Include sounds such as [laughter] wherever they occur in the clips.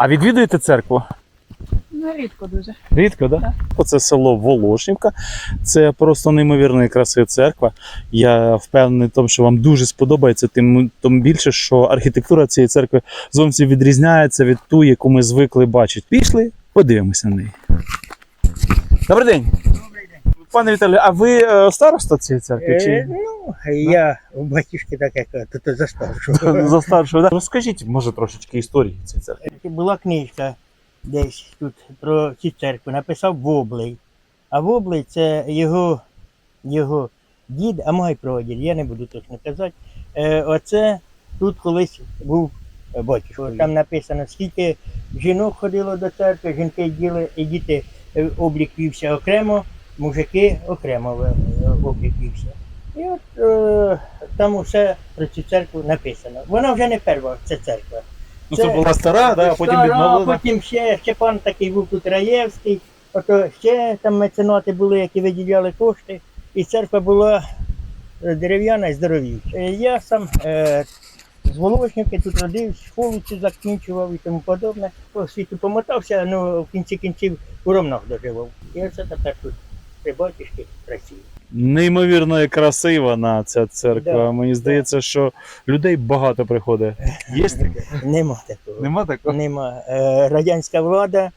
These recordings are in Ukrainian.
А відвідуєте церкву? Ну, рідко дуже. Рідко, так? Да? Оце село Волошнівка. Це просто неймовірної краси церква. Я впевнений в тому, що вам дуже сподобається, тим, тим більше, що архітектура цієї церкви зовсім відрізняється від ту, яку ми звикли бачити. Пішли, подивимося на неї. Добрий день. Пане Віталію, а ви е, староста цієї церкви? Е, Чи ну, я у батюшки так як тут за старшого. за старшого? Да? Розкажіть, може, трошечки історії цієї церкви. Була книжка десь тут про цю церкву, написав Воблей. А Воблей це його, його дід, а мой прадід, я не буду точно казати. Е, оце тут колись був е, батюшко. Там написано, скільки жінок ходило до церкви, жінки діли і діти е, облік вівся окремо, мужики окремо е, облік вівся. І от е, там усе про цю церкву написано. Вона вже не перша, ця церква. Ну, це була стара, да, а потім відновлена. Потім ще, пан такий був тут Раєвський, ото ще там меценати були, які виділяли кошти. І церква була е, дерев'яна і здоровіша. Е, Я сам е, з Волошнівки тут родився, школу цю закінчував і тому подобне. По світу помотався, ну в кінці кінців у Ромнах доживав. І оце тепер тут при батюшки працює. Неймовірно красива на ця церква. Да, Мені здається, що людей багато приходить. Є таке? Нема такого. Нема такого? Нема. Е, Радянська влада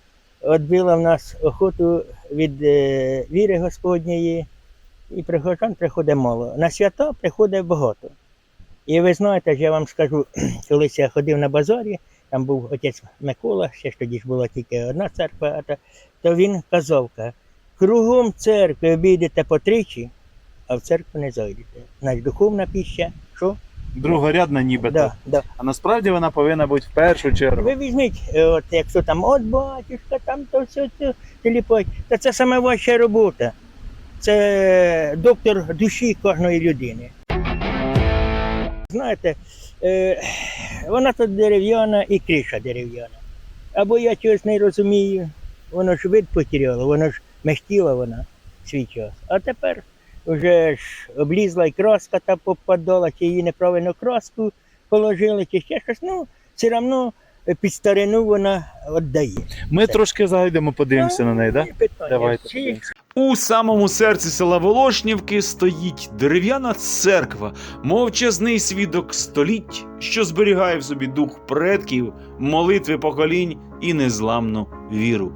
відбила в нас охоту від е, віри Господньої, і прихожан приходить мало. На свята приходить багато. І ви знаєте, я вам скажу, [clears throat] колись я ходив на базарі, там був отець Микола, ще ж тоді ж була тільки одна церква, то, він казав, ка, кругом церкви обійдете по тричі, а в церкву не зайдете. Значить, духовна піща, що? Другорядна нібито. Да, да. А насправді вона повинна бути в першу чергу. Ви візьміть, е, от якщо там от батюшка, там то все це теліпать, то це саме ваша робота. Це доктор душі кожної людини. Знаєте, е, вона тут дерев'яна і криша дерев'яна. Або я чогось не розумію, воно ж вид потеряло, воно ж мехтіла вона свій час. А тепер вже ж облізла і краска та попадала, чи її неправильно краску положили, чи ще щось. Ну, все одно під старину вона віддає. Ми трошки зайдемо, подивимося на неї, так? Ні питання. Давайте Чи- подивимося. У самому серці села Волошнівки стоїть дерев'яна церква, мовчазний свідок століть, що зберігає в собі дух предків, молитви поколінь і незламну віру.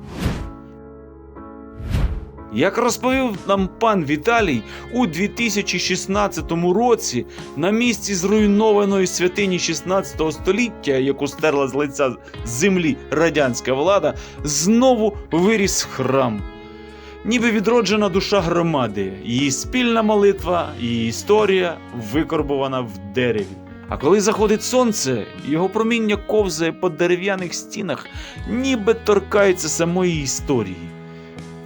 Як розповів нам пан Віталій, у 2016 році на місці зруйнованої святині 16 століття, яку стерла з лиця землі радянська влада, знову виріс храм. Ніби відроджена душа громади, її спільна молитва, її історія викорбована в дереві. А коли заходить сонце, його проміння ковзає по дерев'яних стінах, ніби торкається самої історії.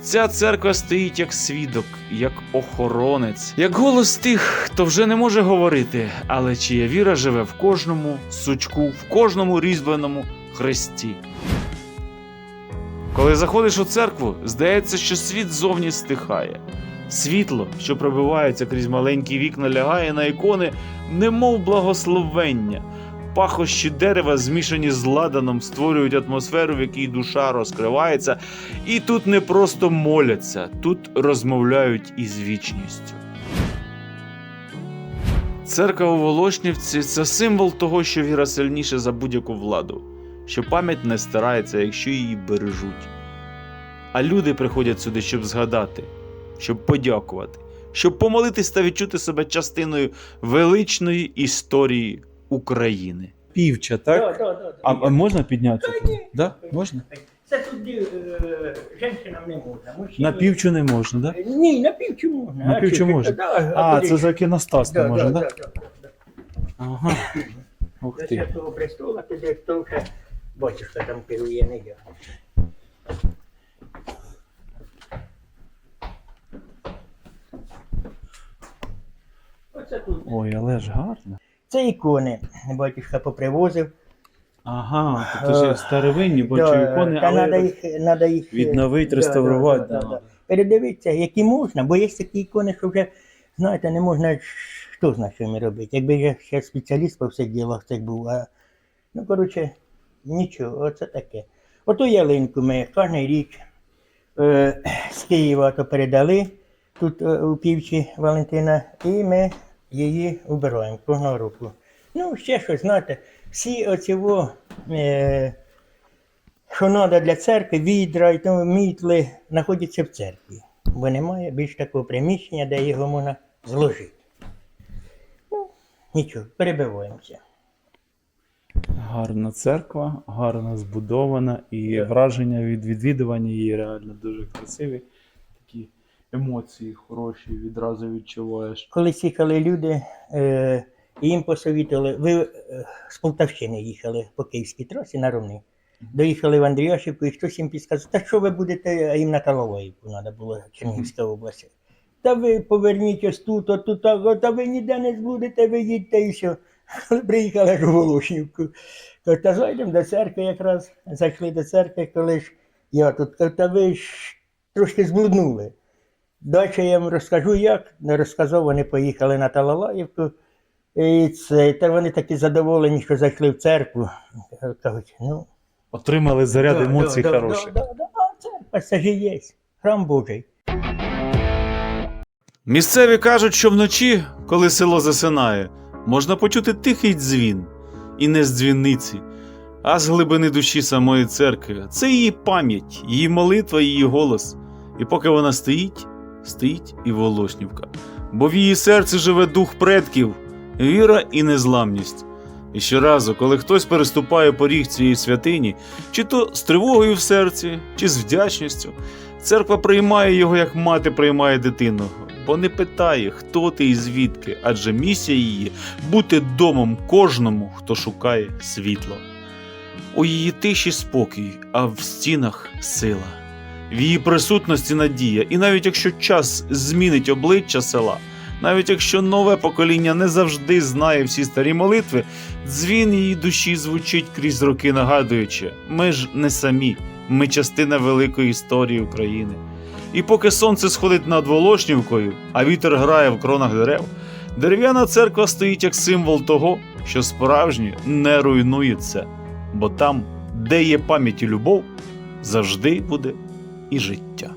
Ця церква стоїть як свідок, як охоронець, як голос тих, хто вже не може говорити, але чия віра живе в кожному сучку, в кожному різьбленому хресті. Коли заходиш у церкву, здається, що світ зовні стихає. Світло, що пробивається крізь маленькі вікна, лягає на ікони, немов благословення. Пахощі дерева, змішані з ладаном, створюють атмосферу, в якій душа розкривається, і тут не просто моляться, тут розмовляють із вічністю. Церква у Волошнівці це символ того, що віра сильніша за будь-яку владу, що пам'ять не стирається, якщо її бережуть. А люди приходять сюди, щоб згадати, щоб подякувати, щоб помолитись та відчути себе частиною величної історії України. Півча, Да, да, да, да. А, а можна піднятися? Ні. Да? Можна? Це туди е, жінкам не можна. мужчині- На півчу не можна, да? Ні, на півчу можна. На А півчу можна? Да, А, це за кіностас не Да, можна, да, да? да, да, да. Ага. Ух До ти. Святого Престола, туди хто вже батюшка там керує, не я. Оце тут. Ой, але ж гарно. Це ікони. Батюшка попривозив. Ага, тут вже старовинні бачу Да, ікони, та надо їх, надо їх відновити, реставрувати. да, да, да. да. Передивитися, які можна, бо є такі ікони, що вже, знаєте, не можна ж- хто знає, що робити. Якби я ще спеціаліст по всіх ділах цих був. А, ну, коротше, Нічого, оце таке. Оту ялинку ми кожен рік е, з Києва то передали тут е, у півчі Валентина, і ми її убираємо кожного року. Ну, ще щось, знаєте, всі оці е, що треба для церкви, відра і тому мітли, знаходяться в церкві. Бо немає більш такого приміщення, де його можна зложити. Ну, нічого, перебиваємося. Гарна церква, гарно збудована, і враження від відвідування її реально дуже красиві. Емоції хороші, відразу відчуваєш. Колись їхали люди, е, і їм посовітували, ви е, з Полтавщини їхали по Київській трасі на Ровни. Доїхали в Андріашівку, і хтось їм підказав, та що ви будете, а їм на Талалаївку треба було, Чернігівська область. Та ви поверніть ось тут, от тут, а, та ви ніде не збудете, ви їдьте і все. Приїхали у Волошнівку, та зайдемо до церкви якраз, зайшли до церкви, коли ж я тут, та ви ж трошки зблуднули. Далі я їм розкажу, як. Не розказав, вони поїхали на Талалаївку. І це, та вони такі задоволені, що зайшли в церкву. Кажуть, ну, Отримали заряд да, емоцій да, да, хороших. Да, да, да, церква це ж і є. Храм Божий. Місцеві кажуть, що вночі, коли село засинає, можна почути тихий дзвін, і не з дзвіниці, а з глибини душі самої церкви. Це її пам'ять, її молитва, її голос. І поки вона стоїть, стоїть і Волошнівка. Бо в її серці живе дух предків, віра і незламність. І щоразу, коли хтось переступає поріг цієї святині, чи то з тривогою в серці, чи з вдячністю, Церква приймає його, як мати приймає дитину, бо не питає, хто ти і звідки, адже місія її бути домом кожному, хто шукає світло. У її тиші спокій, а в стінах сила. В її присутності надія, і навіть якщо час змінить обличчя села, навіть якщо нове покоління не завжди знає всі старі молитви, дзвін її душі звучить крізь роки, нагадуючи: ми ж не самі, ми частина великої історії України. І поки сонце сходить над Волошнівкою, а вітер грає в кронах дерев, дерев'яна церква стоїть як символ того, що справжнє не руйнується, бо там, де є пам'ять і любов, завжди буде і життя.